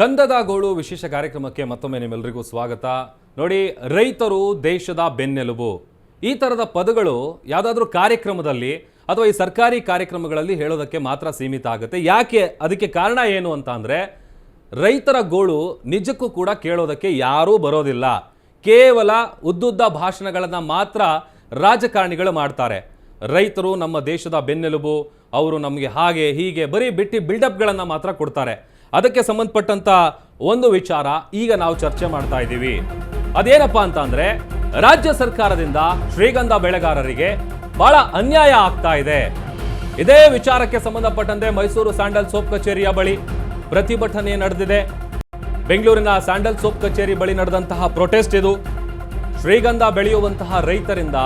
ಗಂಧದ ಗೋಳು ವಿಶೇಷ ಕಾರ್ಯಕ್ರಮಕ್ಕೆ ಮತ್ತೊಮ್ಮೆ ನಿಮ್ಮೆಲ್ಲರಿಗೂ ಸ್ವಾಗತ. ನೋಡಿ, ರೈತರು ದೇಶದ ಬೆನ್ನೆಲುಬು. ಈ ಥರದ ಪದಗಳು ಯಾವುದಾದ್ರೂ ಕಾರ್ಯಕ್ರಮದಲ್ಲಿ ಅಥವಾ ಈ ಸರ್ಕಾರಿ ಕಾರ್ಯಕ್ರಮಗಳಲ್ಲಿ ಹೇಳೋದಕ್ಕೆ ಮಾತ್ರ ಸೀಮಿತ ಆಗುತ್ತೆ. ಯಾಕೆ? ಅದಕ್ಕೆ ಕಾರಣ ಏನು ಅಂತ ಅಂದರೆ, ರೈತರ ಗೋಳು ನಿಜಕ್ಕೂ ಕೂಡ ಕೇಳೋದಕ್ಕೆ ಯಾರೂ ಬರೋದಿಲ್ಲ. ಕೇವಲ ಉದ್ದುದ್ದ ಭಾಷಣಗಳನ್ನು ಮಾತ್ರ ರಾಜಕಾರಣಿಗಳು ಮಾಡ್ತಾರೆ. ರೈತರು ನಮ್ಮ ದೇಶದ ಬೆನ್ನೆಲುಬು, ಅವರು ನಮಗೆ ಹಾಗೆ ಹೀಗೆ ಬರೀ ಬಿಟ್ಟು ಬಿಲ್ಡಪ್ಗಳನ್ನು ಮಾತ್ರ ಕೊಡ್ತಾರೆ. ಅದಕ್ಕೆ ಸಂಬಂಧಪಟ್ಟಂತ ಒಂದು ವಿಚಾರ ಈಗ ನಾವು ಚರ್ಚೆ ಮಾಡ್ತಾ ಇದ್ದೀವಿ. ಅದೇನಪ್ಪ ಅಂತ ರಾಜ್ಯ ಸರ್ಕಾರದಿಂದ ಶ್ರೀಗಂಧ ಬೆಳೆಗಾರರಿಗೆ ಬಹಳ ಅನ್ಯಾಯ ಆಗ್ತಾ ಇದೆ. ಇದೇ ವಿಚಾರಕ್ಕೆ ಸಂಬಂಧಪಟ್ಟಂತೆ ಮೈಸೂರು ಸ್ಯಾಂಡಲ್ ಸೋಪ್ ಕಚೇರಿಯ ಬಳಿ ಪ್ರತಿಭಟನೆ ನಡೆದಿದೆ. ಬೆಂಗಳೂರಿನ ಸ್ಯಾಂಡಲ್ ಸೋಪ್ ಕಚೇರಿ ಬಳಿ ನಡೆದಂತಹ ಪ್ರೊಟೆಸ್ಟ್ ಇದು. ಶ್ರೀಗಂಧ ಬೆಳೆಯುವಂತಹ ರೈತರಿಂದ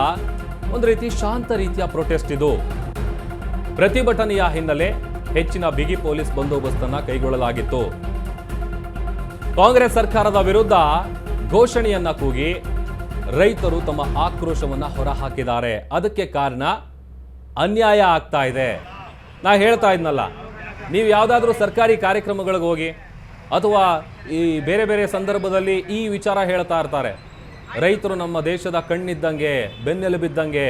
ಒಂದು ರೀತಿ ಶಾಂತ ರೀತಿಯ ಪ್ರೊಟೆಸ್ಟ್ ಇದು. ಪ್ರತಿಭಟನೆಯ ಹಿನ್ನೆಲೆ ಹೆಚ್ಚಿನ ಬಿಗಿ ಪೊಲೀಸ್ ಬಂದೋಬಸ್ತನ್ನು ಕೈಗೊಳ್ಳಲಾಗಿತ್ತು. ಕಾಂಗ್ರೆಸ್ ಸರ್ಕಾರದ ವಿರುದ್ಧ ಘೋಷಣೆಯನ್ನ ಕೂಗಿ ರೈತರು ತಮ್ಮ ಆಕ್ರೋಶವನ್ನ ಹೊರಹಾಕಿದ್ದಾರೆ. ಅದಕ್ಕೆ ಕಾರಣ ಅನ್ಯಾಯ ಆಗ್ತಾ ಇದೆ. ನಾ ಹೇಳ್ತಾ ಇದ್ನಲ್ಲ, ನೀವು ಯಾವುದಾದ್ರೂ ಸರ್ಕಾರಿ ಕಾರ್ಯಕ್ರಮಗಳಿಗೆ ಹೋಗಿ ಅಥವಾ ಈ ಬೇರೆ ಬೇರೆ ಸಂದರ್ಭದಲ್ಲಿ ಈ ವಿಚಾರ ಹೇಳ್ತಾ ಇರ್ತಾರೆ. ರೈತರು ನಮ್ಮ ದೇಶದ ಕಣ್ಣಿದ್ದಂಗೆ, ಬೆನ್ನೆಲುಬಿದ್ದಂಗೆ,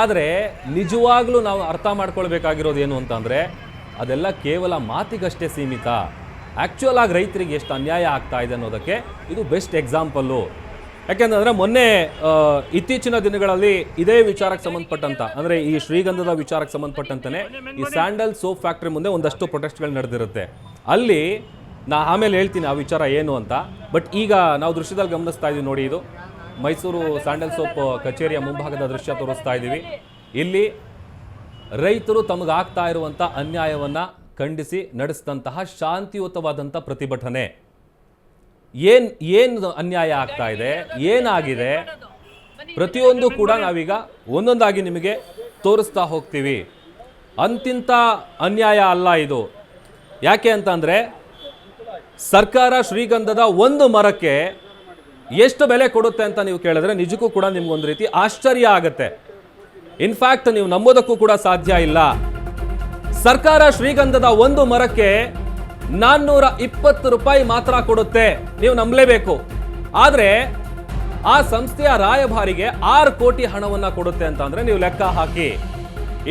ಆದರೆ ನಿಜವಾಗ್ಲೂ ನಾವು ಅರ್ಥ ಮಾಡ್ಕೊಳ್ಬೇಕಾಗಿರೋದು ಏನು ಅಂತಂದರೆ ಅದೆಲ್ಲ ಕೇವಲ ಮಾತಿಗಷ್ಟೇ ಸೀಮಿತ. ಆ್ಯಕ್ಚುಯಲ್ ಆಗಿ ರೈತರಿಗೆ ಎಷ್ಟು ಅನ್ಯಾಯ ಆಗ್ತಾ ಇದೆ ಅನ್ನೋದಕ್ಕೆ ಇದು ಬೆಸ್ಟ್ ಎಕ್ಸಾಂಪಲ್ಲು ಯಾಕೆಂತಂದರೆ ಮೊನ್ನೆ ಇತ್ತೀಚಿನ ದಿನಗಳಲ್ಲಿ ಇದೇ ವಿಚಾರಕ್ಕೆ ಸಂಬಂಧಪಟ್ಟಂತ ಅಂದರೆ ಈ ಶ್ರೀಗಂಧದ ವಿಚಾರಕ್ಕೆ ಸಂಬಂಧಪಟ್ಟಂತಲೇ ಈ ಸ್ಯಾಂಡಲ್ ಸೋಪ್ ಫ್ಯಾಕ್ಟ್ರಿ ಮುಂದೆ ಒಂದಷ್ಟು ಪ್ರೊಟೆಸ್ಟ್ಗಳು ನಡೆದಿರುತ್ತೆ. ಅಲ್ಲಿ ನಾ ಆಮೇಲೆ ಹೇಳ್ತೀನಿ ಆ ವಿಚಾರ ಏನು ಅಂತ. ಬಟ್ ಈಗ ನಾವು ದೃಶ್ಯದಲ್ಲಿ ಗಮನಿಸ್ತಾ ಇದ್ದೀವಿ ನೋಡಿ ಇದು. ಮೈಸೂರು ಸ್ಯಾಂಡಲ್ ಸೋಪ್ ಕಚೇರಿಯ ಮುಂಭಾಗದ ದೃಶ್ಯ ತೋರಿಸ್ತಾ ಇದ್ದೀವಿ ಇಲ್ಲಿ ರೈತರು ತಮಗಾಗ್ತಾ ಇರುವಂಥ ಅನ್ಯಾಯವನ್ನ ಖಂಡಿಸಿ ನಡೆಸಿದಂತಹ ಶಾಂತಿಯುತವಾದಂಥ ಪ್ರತಿಭಟನೆ. ಏನ್, ಏನು ಅನ್ಯಾಯ ಆಗ್ತಾ ಇದೆ? ಏನಾಗಿದೆ? ಪ್ರತಿಯೊಂದು ಕೂಡ ನಾವೀಗ ಒಂದೊಂದಾಗಿ ನಿಮಗೆ ತೋರಿಸ್ತಾ ಹೋಗ್ತೀವಿ. ಅಂತಿಂತ ಅನ್ಯಾಯ ಅಲ್ಲ ಇದು. ಯಾಕೆ ಅಂತಂದರೆ ಸರ್ಕಾರ ಶ್ರೀಗಂಧದ ಒಂದು ಮರಕ್ಕೆ ಎಷ್ಟು ಬೆಲೆ ಕೊಡುತ್ತೆ ಅಂತ ನೀವು ಕೇಳಿದ್ರೆ ನಿಜಕ್ಕೂ ಕೂಡ ನಿಮ್ಗೊಂದು ರೀತಿ ಆಶ್ಚರ್ಯ ಆಗತ್ತೆ. ಇನ್ಫ್ಯಾಕ್ಟ್ ನೀವು ನಂಬೋದಕ್ಕೂ ಕೂಡ ಸಾಧ್ಯ ಇಲ್ಲ. ಸರ್ಕಾರ ಶ್ರೀಗಂಧದ ಒಂದು ಮರಕ್ಕೆ ನಾನ್ನೂರ ಇಪ್ಪತ್ತು ರೂಪಾಯಿ ಮಾತ್ರ ಕೊಡುತ್ತೆ. ನೀವು ನಂಬಲೇಬೇಕು. ಆದರೆ ಆ ಸಂಸ್ಥೆಯ ರಾಯಭಾರಿಗೆ ಆರು ಕೋಟಿ ಹಣವನ್ನ ಕೊಡುತ್ತೆ ಅಂತ ನೀವು ಲೆಕ್ಕ ಹಾಕಿ.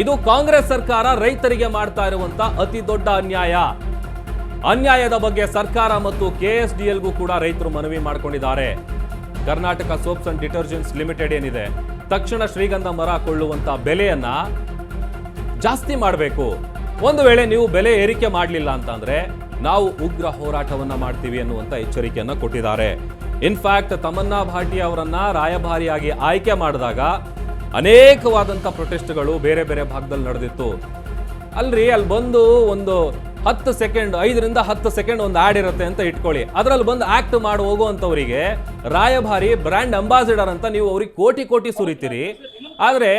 ಇದು ಕಾಂಗ್ರೆಸ್ ಸರ್ಕಾರ ರೈತರಿಗೆ ಮಾಡ್ತಾ ಇರುವಂತ ಅತಿ ದೊಡ್ಡ ಅನ್ಯಾಯ. ಅನ್ಯಾಯದ ಬಗ್ಗೆ ಸರ್ಕಾರ ಮತ್ತು ಕೆಎಸ್ಡಿಎಲ್ಗೂ ಕೂಡ ರೈತರು ಮನವಿ ಮಾಡಿಕೊಂಡಿದ್ದಾರೆ. Karnataka soaps and detergents limited ಏನಿದೆ? ತಕ್ಷಣ ಶ್ರೀಗಂಧ ಮರ ಕೊಳ್ಳುವಂಥ ಬೆಲೆಯನ್ನ ಜಾಸ್ತಿ ಮಾಡಬೇಕು. ಒಂದು ವೇಳೆ ನೀವು ಬೆಲೆ ಏರಿಕೆ ಮಾಡಲಿಲ್ಲ ಅಂತಂದ್ರೆ ನಾವು ಉಗ್ರ ಹೋರಾಟವನ್ನ ಮಾಡ್ತೀವಿ ಅನ್ನುವಂಥ ಎಚ್ಚರಿಕೆಯನ್ನ ಕೊಟ್ಟಿದ್ದಾರೆ. ಇನ್ಫ್ಯಾಕ್ಟ್ ತಮನ್ನಾ ಭಾಟಿ ಅವರನ್ನ ರಾಯಭಾರಿಯಾಗಿ ಆಯ್ಕೆ ಮಾಡಿದಾಗ ಅನೇಕವಾದಂಥ ಪ್ರೊಟೆಸ್ಟ್ಗಳು ಬೇರೆ ಬೇರೆ ಭಾಗದಲ್ಲಿ ನಡೆದಿತ್ತು. ಅಲ್ರಿ, ಅಲ್ಲಿ ಬಂದು ಒಂದು ಹತ್ತು ಸೆಕೆಂಡ್, ಐದರಿಂದ ಹತ್ತು ಸೆಕೆಂಡ್ ಒಂದು ಆಡ್ ಇರುತ್ತೆ ಅಂತ ಇಟ್ಕೊಳ್ಳಿ. ಅದರಲ್ಲಿ ಬಂದು ಆಕ್ಟ್ ಮಾಡಿ, ಹೋಗುವಂಥವರಿಗೆ ರಾಯಭಾರಿ ಬ್ರ್ಯಾಂಡ್ ಅಂಬಾಸಿಡರ್ ಅಂತ ನೀವು ಅವ್ರಿಗೆ ಕೋಟಿ ಕೋಟಿ ಸುರಿತೀರಿ. ಆದರೆ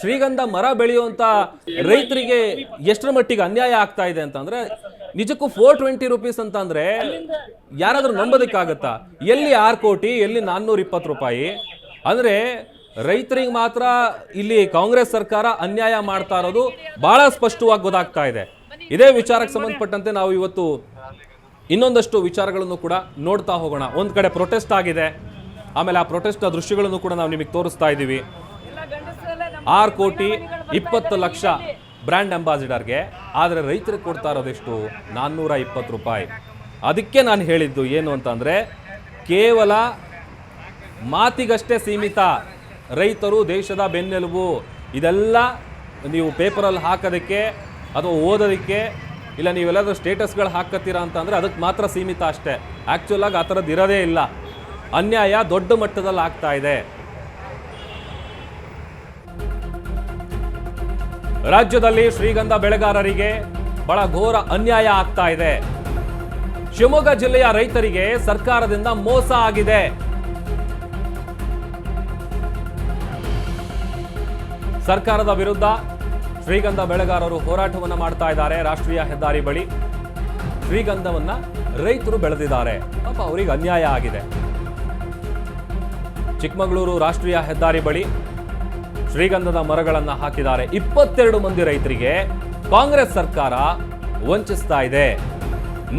ಶ್ರೀಗಂಧ ಮರ ಬೆಳೆಯುವಂಥ ರೈತರಿಗೆ ಎಷ್ಟರ ಮಟ್ಟಿಗೆ ಅನ್ಯಾಯ ಆಗ್ತಾ ಇದೆ ಅಂತಂದರೆ, ನಿಜಕ್ಕೂ ಫೋರ್ ಟ್ವೆಂಟಿ ರುಪೀಸ್ ಅಂತ ಅಂದರೆ ಯಾರಾದರೂ ನಂಬೋದಕ್ಕಾಗತ್ತಾ? ಎಲ್ಲಿ ಆರು ಕೋಟಿ, ಎಲ್ಲಿ ನಾನ್ನೂರ ಇಪ್ಪತ್ತು ರೂಪಾಯಿ? ಅಂದರೆ ರೈತರಿಗೆ ಮಾತ್ರ ಇಲ್ಲಿ ಕಾಂಗ್ರೆಸ್ ಸರ್ಕಾರ ಅನ್ಯಾಯ ಮಾಡ್ತಾ ಇರೋದು ಭಾಳ ಸ್ಪಷ್ಟವಾಗಿ ಗೊತ್ತಾಗ್ತಾ ಇದೆ. ಇದೇ ವಿಚಾರಕ್ಕೆ ಸಂಬಂಧಪಟ್ಟಂತೆ ನಾವು ಇವತ್ತು ಇನ್ನೊಂದಷ್ಟು ವಿಚಾರಗಳನ್ನು ಕೂಡ ನೋಡ್ತಾ ಹೋಗೋಣ. ಒಂದು ಕಡೆ ಪ್ರೊಟೆಸ್ಟ್ ಆಗಿದೆ. ಆಮೇಲೆ ಆ ಪ್ರೊಟೆಸ್ಟ್ ದೃಶ್ಯಗಳನ್ನು ಕೂಡ ನಾವು ನಿಮಗೆ ತೋರಿಸ್ತಾ ಇದ್ದೀವಿ. ಆರು ಕೋಟಿ ಇಪ್ಪತ್ತು ಲಕ್ಷ ಬ್ರ್ಯಾಂಡ್ ಅಂಬಾಸಿಡರ್ಗೆ ಆದರೆ ರೈತರಿಗೆ ಕೊಡ್ತಾ ಇರೋದೆಷ್ಟು? ನಾನ್ನೂರ ಇಪ್ಪತ್ತು ರೂಪಾಯಿ. ಅದಕ್ಕೆ ನಾನು ಹೇಳಿದ್ದು ಏನು ಅಂತಂದರೆ, ಕೇವಲ ಮಾತಿಗಷ್ಟೇ ಸೀಮಿತ. ರೈತರು ದೇಶದ ಬೆನ್ನೆಲುಬು. ಇದೆಲ್ಲ ನೀವು ಪೇಪರಲ್ಲಿ ಹಾಕೋದಕ್ಕೆ ಅಥವಾ ಓದೋದಕ್ಕೆ ಇಲ್ಲ ನೀವೆಲ್ಲಾದರೂ ಸ್ಟೇಟಸ್ಗಳು ಹಾಕತ್ತೀರಾ ಅಂತಂದರೆ ಅದಕ್ಕೆ ಮಾತ್ರ ಸೀಮಿತ ಅಷ್ಟೇ. ಆ್ಯಕ್ಚುಲಾಗಿ ಆ ಥರದ್ದು ಇರೋದೇ ಇಲ್ಲ. ಅನ್ಯಾಯ ದೊಡ್ಡ ಮಟ್ಟದಲ್ಲಿ ಆಗ್ತಾ ಇದೆ. ರಾಜ್ಯದಲ್ಲಿ ಶ್ರೀಗಂಧ ಬೆಳೆಗಾರರಿಗೆ ಬಹಳ ಘೋರ ಅನ್ಯಾಯ ಆಗ್ತಾ ಇದೆ. ಶಿವಮೊಗ್ಗ ಜಿಲ್ಲೆಯ ರೈತರಿಗೆ ಸರ್ಕಾರದಿಂದ ಮೋಸ ಆಗಿದೆ. ಸರ್ಕಾರದ ವಿರುದ್ಧ ಶ್ರೀಗಂಧ ಬೆಳೆಗಾರರು ಹೋರಾಟವನ್ನು ಮಾಡ್ತಾ ಇದ್ದಾರೆ ರಾಷ್ಟ್ರೀಯ ಹೆದ್ದಾರಿ ಬಳಿ. ಶ್ರೀಗಂಧವನ್ನ ರೈತರು ಬೆಳೆದಿದ್ದಾರೆ. ಪಾಪ ಅವರಿಗೆ ಅನ್ಯಾಯ ಆಗಿದೆ. ಚಿಕ್ಕಮಗಳೂರು ರಾಷ್ಟ್ರೀಯ ಹೆದ್ದಾರಿ ಬಳಿ ಶ್ರೀಗಂಧದ ಮರಗಳನ್ನು ಹಾಕಿದ್ದಾರೆ. ಇಪ್ಪತ್ತೆರಡು ಮಂದಿ ರೈತರಿಗೆ ಕಾಂಗ್ರೆಸ್ ಸರ್ಕಾರ ವಂಚಿಸ್ತಾ ಇದೆ.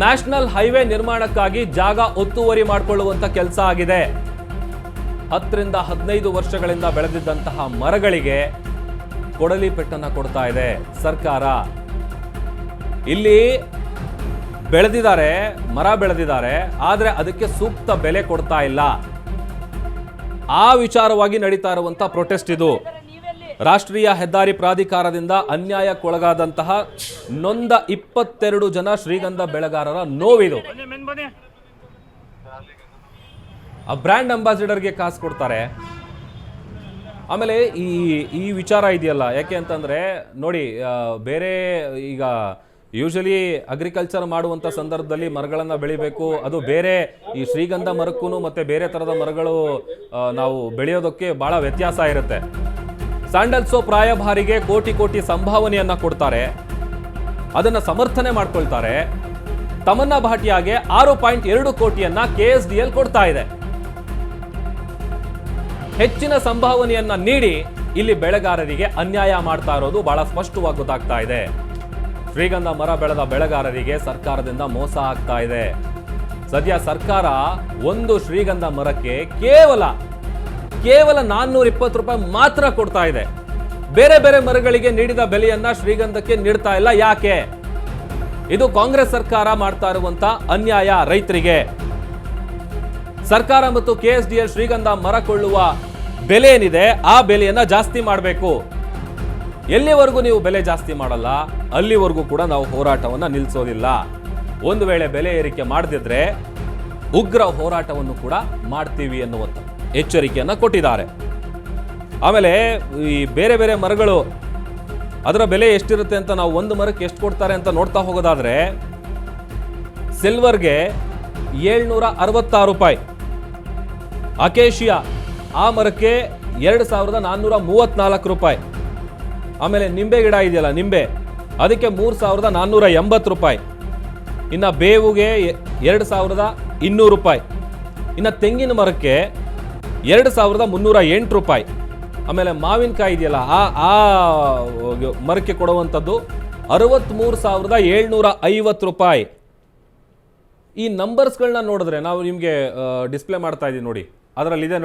ನ್ಯಾಷನಲ್ ಹೈವೇ ನಿರ್ಮಾಣಕ್ಕಾಗಿ ಜಾಗ ಒತ್ತುವರಿ ಮಾಡಿಕೊಳ್ಳುವಂತ ಕೆಲಸ ಆಗಿದೆ. ಹತ್ತರಿಂದ ಹದಿನೈದು ವರ್ಷಗಳಿಂದ ಬೆಳೆದಿದ್ದಂತಹ ಮರಗಳಿಗೆ ಕೊಡಲಿ ಪೆಟ್ಟನ್ನು ಕೊಡ್ತಾ ಇದೆ ಸರ್ಕಾರ. ಇಲ್ಲಿ ಬೆಳೆದಿದ್ದಾರೆ, ಮರ ಬೆಳೆದಿದ್ದಾರೆ, ಆದರೆ ಅದಕ್ಕೆ ಸೂಕ್ತ ಬೆಲೆ ಕೊಡ್ತಾ ಇಲ್ಲ. ಆ ವಿಚಾರವಾಗಿ ನಡೀತಾ ಇರುವಂಥ ಪ್ರೊಟೆಸ್ಟ್ ಇದು. ರಾಷ್ಟ್ರೀಯ ಹೆದ್ದಾರಿ ಪ್ರಾಧಿಕಾರದಿಂದ ಅನ್ಯಾಯಕ್ಕೊಳಗಾದಂತಹ ನೊಂದ ಇಪ್ಪತ್ತೆರಡು ಜನ ಶ್ರೀಗಂಧ ಬೆಳೆಗಾರರ ನೋವಿದು. ಆ ಬ್ರ್ಯಾಂಡ್ ಅಂಬಾಸಿಡರ್ಗೆ ಕಾಸು ಕೊಡ್ತಾರೆ. ಆಮೇಲೆ ಈ ಈ ವಿಚಾರ ಇದೆಯಲ್ಲ, ಯಾಕೆ ಅಂತಂದರೆ, ನೋಡಿ ಬೇರೆ ಈಗ ಯೂಶಲಿ ಅಗ್ರಿಕಲ್ಚರ್ ಮಾಡುವಂಥ ಸಂದರ್ಭದಲ್ಲಿ ಮರಗಳನ್ನು ಬೆಳಿಬೇಕು, ಅದು ಬೇರೆ ಈ ಶ್ರೀಗಂಧ ಮರಕ್ಕೂ ಮತ್ತು ಬೇರೆ ಥರದ ಮರಗಳು ನಾವು ಬೆಳೆಯೋದಕ್ಕೆ ಭಾಳ ವ್ಯತ್ಯಾಸ ಇರುತ್ತೆ. ಸ್ಯಾಂಡಲ್ ಸೋಪ್ ರಾಯಭಾರಿಗೆ ಕೋಟಿ ಕೋಟಿ ಸಂಭಾವನೆಯನ್ನು ಕೊಡ್ತಾರೆ. ಅದನ್ನು ಸಮರ್ಥನೆ ಮಾಡ್ಕೊಳ್ತಾರೆ. ತಮನ್ನ ಭಾಟಿಯಾಗೆ ಆರು ಪಾಯಿಂಟ್ ಎರಡು ಕೋಟಿಯನ್ನ ಕೆ ಎಸ್ ಡಿ ಎಲ್ ಕೊಡ್ತಾ ಇದೆ. ಹೆಚ್ಚಿನ ಸಂಭಾವನೆಯನ್ನ ನೀಡಿ ಇಲ್ಲಿ ಬೆಳೆಗಾರರಿಗೆ ಅನ್ಯಾಯ ಮಾಡ್ತಾ ಇರೋದು ಬಹಳ ಸ್ಪಷ್ಟವಾಗಿ ಗೊತ್ತಾಗ್ತಾ ಇದೆ. ಶ್ರೀಗಂಧ ಮರ ಬೆಳೆದ ಬೆಳೆಗಾರರಿಗೆ ಸರ್ಕಾರದಿಂದ ಮೋಸ ಆಗ್ತಾ ಇದೆ. ಸದ್ಯ ಸರ್ಕಾರ ಒಂದು ಶ್ರೀಗಂಧ ಮರಕ್ಕೆ ಕೇವಲ ಕೇವಲ ನಾನ್ನೂರ ಇಪ್ಪತ್ತು ರೂಪಾಯಿ ಮಾತ್ರ ಕೊಡ್ತಾ ಇದೆ. ಬೇರೆ ಬೇರೆ ಮರಗಳಿಗೆ ನೀಡಿದ ಬೆಲೆಯನ್ನ ಶ್ರೀಗಂಧಕ್ಕೆ ನೀಡ್ತಾ ಇಲ್ಲ. ಯಾಕೆ? ಇದು ಕಾಂಗ್ರೆಸ್ ಸರ್ಕಾರ ಮಾಡ್ತಾ ಇರುವಂತ ಅನ್ಯಾಯ ರೈತರಿಗೆ. ಸರ್ಕಾರ ಮತ್ತು ಕೆಎಸ್ಡಿಎಲ್ ಶ್ರೀಗಂಧ ಮರ ಕೊಳ್ಳುವ ಬೆಲೆ ಏನಿದೆ ಆ ಬೆಲೆಯನ್ನ ಜಾಸ್ತಿ ಮಾಡಬೇಕು. ಎಲ್ಲಿವರೆಗೂ ನೀವು ಬೆಲೆ ಜಾಸ್ತಿ ಮಾಡಲ್ಲ, ಅಲ್ಲಿವರೆಗೂ ಕೂಡ ನಾವು ಹೋರಾಟವನ್ನ ನಿಲ್ಲಿಸೋದಿಲ್ಲ ಒಂದು ವೇಳೆ ಬೆಲೆ ಏರಿಕೆ ಮಾಡದಿದ್ರೆ, ಉಗ್ರ ಹೋರಾಟವನ್ನು ಕೂಡ ಮಾಡ್ತೀವಿ ಎನ್ನುವಂತ ಎಚ್ಚರಿಕೆಯನ್ನು ಕೊಟ್ಟಿದ್ದಾರೆ. ಆಮೇಲೆ ಈ ಬೇರೆ ಬೇರೆ ಮರಗಳು, ಅದರ ಬೆಲೆ ಎಷ್ಟಿರುತ್ತೆ ಅಂತ ನಾವು ಒಂದು ಮರಕ್ಕೆ ಎಷ್ಟು ಕೊಡ್ತಾರೆ ಅಂತ ನೋಡ್ತಾ ಹೋಗೋದಾದ್ರೆ, ಸಿಲ್ವರ್ಗೆ ಏಳ್ನೂರ ಅರವತ್ತಾರು ರೂಪಾಯಿ. ಅಕೇಶಿಯಾ, ಆ ಮರಕ್ಕೆ ಎರಡು ಸಾವಿರದ ನಾನ್ನೂರ ಮೂವತ್ನಾಲ್ಕು ರೂಪಾಯಿ. ಆಮೇಲೆ ನಿಂಬೆ ಗಿಡ ಇದೆಯಲ್ಲ, ನಿಂಬೆ. ಅದಕ್ಕೆ ಮೂರು ಸಾವಿರದ ನಾನ್ನೂರ ಎಂಬತ್ತು ರೂಪಾಯಿ. ಇನ್ನು ಬೇವುಗೆ ಎರಡು ಸಾವಿರದ ಇನ್ನೂರು ರೂಪಾಯಿ. ಇನ್ನು ತೆಂಗಿನ ಮರಕ್ಕೆ ಎರಡು ಸಾವಿರದ ಮುನ್ನೂರ ಎಂಟು ರೂಪಾಯಿ. ಆಮೇಲೆ ಮಾವಿನಕಾಯಿ ಇದೆಯಲ್ಲ, ಆ ಆ ಮರಕ್ಕೆ ಕೊಡುವಂಥದ್ದು ಅರವತ್ತ್ಮೂರು ಸಾವಿರದ ಏಳ್ನೂರ ಐವತ್ತು ರೂಪಾಯಿ. ಈ ನಂಬರ್ಸ್ಗಳನ್ನ ನೋಡಿದ್ರೆ ನಾವು ನಿಮಗೆ ಡಿಸ್ಪ್ಲೇ ಮಾಡ್ತಾ ಇದ್ದೀವಿ ನೋಡಿ. ಅದರಲ್ಲಿದೆ